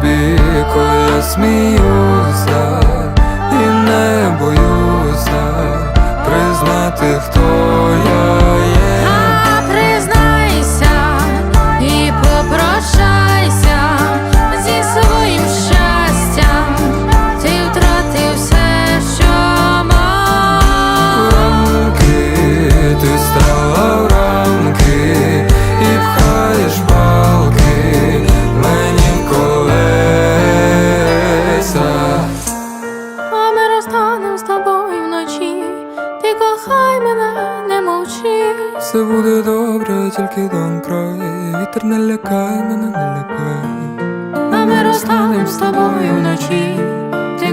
be, colas mio кохай мене, не мовчи. Все буде добре, тільки дом край. Вітер не лякай мене, не лякай. А ми розстанемо з тобою вночі. Ти